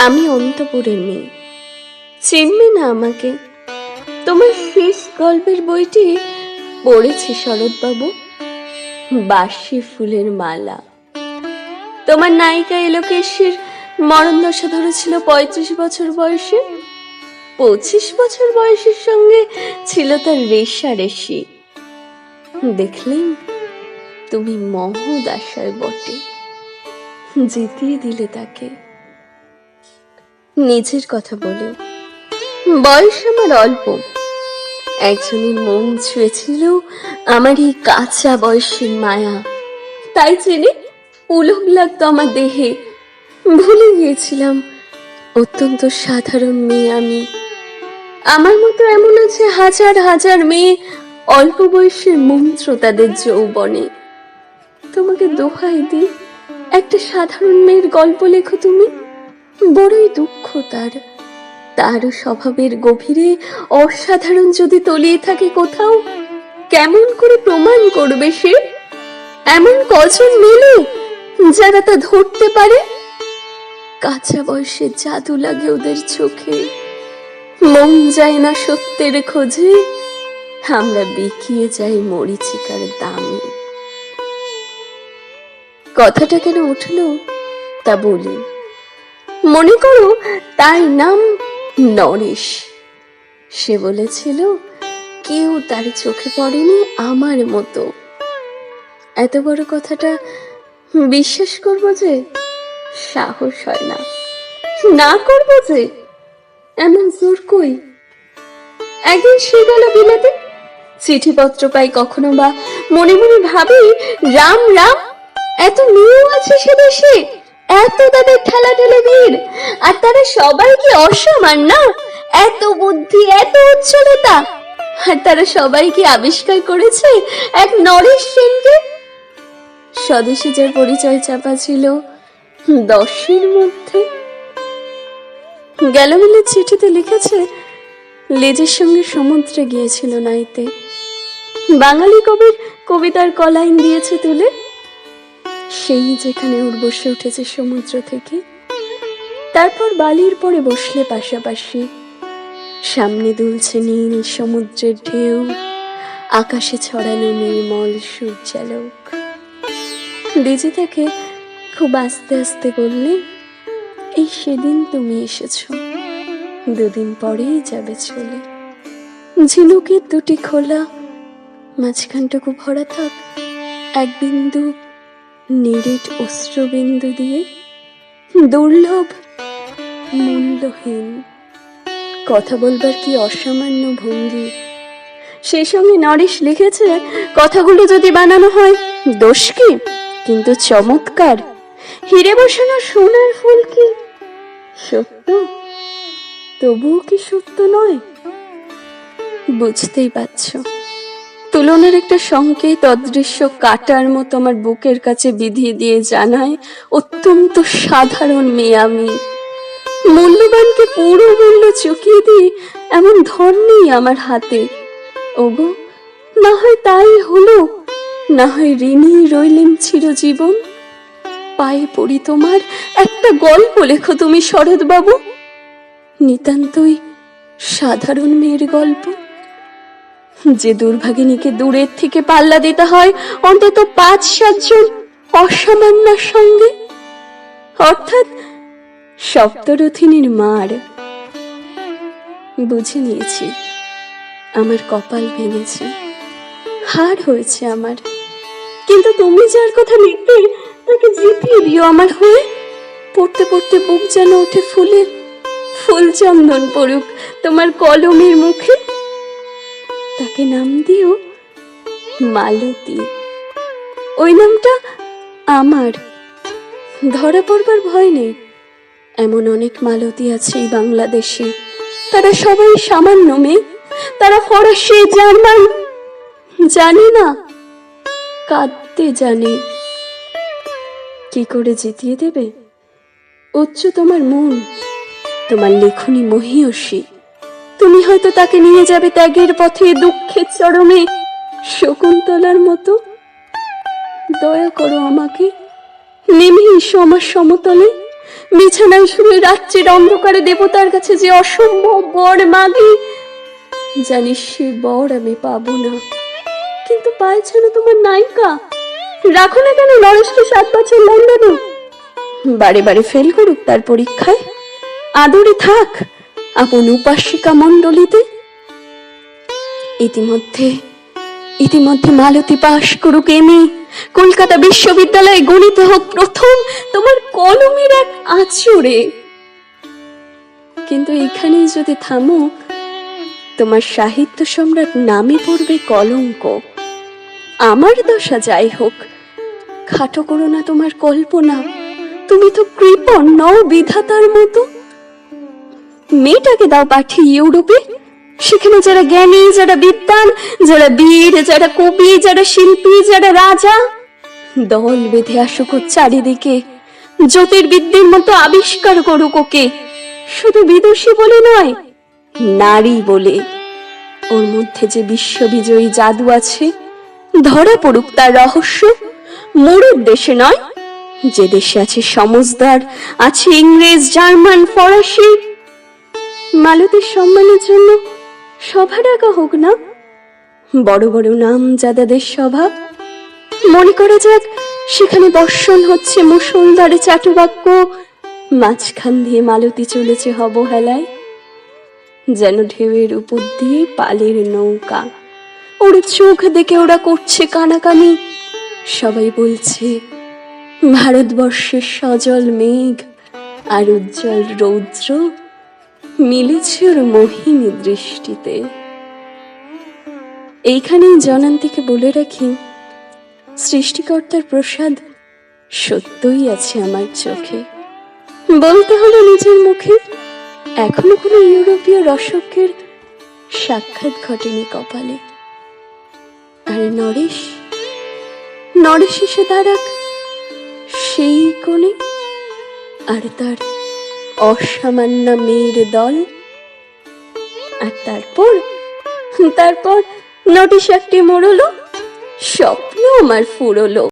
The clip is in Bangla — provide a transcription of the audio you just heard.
আমি অন্তপুরের মেয়ে। চিনবে না আমাকে। তোমার শেষ গল্পের বইটি পড়েছি শরৎবাবু? বাসি ফুলের মালা। তোমার নায়িকা এলোকেশের মরণ দশা ধরেছিল পঁয়ত্রিশ বছর বয়সে। পঁচিশ বছর বয়সের সঙ্গে ছিল তার রেশারেশি দেখলেন তুমি মহৎ আশায় বটে। জিতিয়ে দিলে তাকে। নিজের কথা বলে। বয়স আমার অল্প। একজনের মন ছুঁয়েছিল আমার এই কাঁচা বয়সের মায়া। তাই জেনে পুলক লাগতো আমার দেহে। ভুলে গিয়েছিলাম, অত্যন্ত সাধারণ মেয়ে আমি। আমার মতো এমন আছে হাজার হাজার মেয়ে অল্প বয়সের মন্ত্র তাদের যৌবনে। তোমাকে দোহাই দিই, একটা সাধারণ মেয়ের গল্প লেখো তুমি। বড়ই দুঃখ তার। তার স্বভাবের গভীরে অসাধারণ যদি তলিয়ে থাকে কোথাও, কেমন করে প্রমাণ করবে সে? এমন কজন মেলে যারা তা ধরতে পারে? কাঁচা বয়সে জাদু লাগে ওদের চোখে। মন যায় না সত্যের খোঁজে। আমরা বিকিয়ে যাই মরিচিকার দামে। কথাটা কেন উঠল তা বলি। মনে করো তার নাম নরেশ। সে বলেছিল, কেউ তার চোখে পড়েনি আমার মতো। এত বড় কথাটা বিশ্বাস করব যে, সাহস হয় না। না করব যে, এমন জোর কই? একদিন সে গেল বিলাতে চিঠিপত্র পাই কখনো বা মনে মনে ভাবি, রাম রাম, এত মেয়েও আছে সে দেশে? এত তাদের ঠেলা ঠেলে ভিড়, আর তারা সবাই কি অসমান না? এত বুদ্ধি, এত উচ্ছলতা, আর তারা সবাই কি আবিষ্কার করেছে এক নরেশ সেনকে? স্বদেশে যার পরিচয় চাপা ছিল দশের মধ্যে। গেলমিলের চিঠিতে লিখেছে, লেজের সঙ্গে সমুদ্রে গিয়েছিল নাইতে। বাঙালি কবির কবিতার কলাইন দিয়েছে তুলে। সেই যেখানে ওর বসে উঠেছে সমুদ্র থেকে। তারপর বালির পরে বসলে পাশাপাশি। সামনে দুলছে নীল সমুদ্রের ঢেউ, আকাশে ছড়ানো নির্মল সূর্যালোক। ডিজি তাকে খুব আস্তে আস্তে বললে, এই সেদিন তুমি এসেছ, দুদিন পরেই যাবে চলে। ঝিনুকের দুটি খোলা, মাঝখানটুকু ভরা থাক এক বিন্দু নিরেট অশ্রুবিন্দু দিয়ে দুর্লভ, মূল্যহীন। কথা বলবার কি অসামান্য ভঙ্গি? সেই সঙ্গে নরেশ লিখেছে, কথাগুলো যদি বানানো হয়, দোষ কি? কিন্তু চমৎকার। হিরে বসানো সোনার ফুল কি? সত্য? তবুও কি সত্য নয়? বুঝতেই পারছ। তুলনার একটা সংকেত অদৃশ্য কাটার মতো আমার বুকের কাছে বিধিয়ে দিয়ে জানায়, অত্যন্ত সাধারণ মেয়ে আমি। মূল্যবানকে পুরো মূল্য চুকিয়ে দিই এমন ধর নেই আমার হাতে। ওগো, না হয় তাই হলো, না হয় ঋণী রইলেন চিরজীবন। পায়ে পড়ি তোমার, একটা গল্প লেখো তুমি শরৎবাবু। নিতান্তই সাধারণ মেয়ের গল্প। যে দুর্ভাগিনীকে দূরের থেকে পাল্লা দিতে হয়, অন্তত পাঁচ সাতজন অসামান্যার সঙ্গে। অর্থাৎ সপ্তরথিনীর মার। বুঝে নিয়েছি, আমার কপাল ভেঙেছে হার হয়েছে আমার। কিন্তু তুমি যার কথা লিখতে তাকে জিতিয়ে দিও আমার হয়ে। পড়তে পড়তে বুক যেন ওঠে ফুলের, ফুল চন্দন পড়ুক তোমার কলমের মুখে। তাকে নাম দিও মালতী। ওই নামটা আমার। ধরা পড়বার ভয় নেই। এমন অনেক মালতী আছে এই বাংলাদেশে। তারা সবাই সামান্য মেয়ে। তারা ফরাসি, জার্মান, জানে না, কাঁদতে জানে। কি করে জিতিয়ে দেবে? উচ্চ তোমার মন, তোমার লেখনী মহিয়সী। তুমি হয়তো তাকে নিয়ে যাবে ত্যাগের পথে, দুঃখের চরমে শকুন্তলার মতো। দয়া করো আমাকে। নেমে এসো আমার সমতলে। বিছানায় শুয়ে রাত্রির অন্ধকারে দেবতার কাছে যে অসম্ভব বর মাগি জানিস সে বর আমি পাবো না। কিন্তু পাইছে না তোমার নায়িকা। রাখো না কেন নরেশকে সাত বছর লন্ডনে বারে বারে ফেল করুক তার পরীক্ষায়। আদরে থাক। আপন উপাসিকা মণ্ডলীতে? ইতিমধ্যে ইতিমধ্যে মালতী পাশ করুক এমএ কলকাতা বিশ্ববিদ্যালয়ে গণিত হোক প্রথম, তোমার কলমের এক আচরে কিন্তু এখানেই যদি থামো, তোমার সাহিত্য সম্রাট নামে পড়বে কলঙ্ক। আমার দশা যাই হোক, খাটো করো না তোমার কল্পনা। তুমি তো কৃপণ নও বিধাতার মতো। মেয়েটাকে দাও পাঠিয়ে ইউরোপে। সেখানে যারা জ্ঞানী, যারা বিদ্বান, যারা বীর, যারা কবি, যারা শিল্পী, যারা রাজা, দল বেঁধে আসুক চারিদিকে। জ্যোতির্বিদ্যের মতো আবিষ্কার করুক ওকে। শুধু বিদুষী বলে নয়, নারী বলে। ওর মধ্যে যে বিশ্ববিজয়ী জাদু আছে, ধরা পড়ুক তার রহস্য। মোড়ের দেশে নয়, যে দেশে আছে সমজদার আছে ইংরেজ, জার্মান, ফরাসি মালতীর সম্মানের জন্য সভা ডাকা হোক না। বড় বড় নাম যাদাদের সভা। মনে করা যাক, সেখানে বর্ষণ হচ্ছে মুসলধারে চাটুবাক্য। মাঝখান দিয়ে মালতী চলেছে হবহেলায়। যেন ঢেউয়ের উপর দিয়ে পালের নৌকা। ওর চোখ দেখে ওরা করছে কানাকানি। সবাই বলছে, ভারতবর্ষের সজল মেঘ আর উজ্জ্বল রৌদ্র মিলেছে ওর মোহিনী দৃষ্টিতে। এইখানেই জনান্তিকে বলে রাখি, সৃষ্টিকর্তার প্রসাদ সত্যই আছে আমার চোখে। বলতে হলো নিজের মুখে, এখনও কোনো ইউরোপীয় রসকের সাক্ষাৎ ঘটেনি কপালে। আর নরেশ নরেশ এসে দাঁড়াক, সেই কোণে আর তার অসামান্য মেয়ের দল। আর তারপর তারপর নোটিশ একটি মোড়লো স্বপ্ন আমার ফুরলো।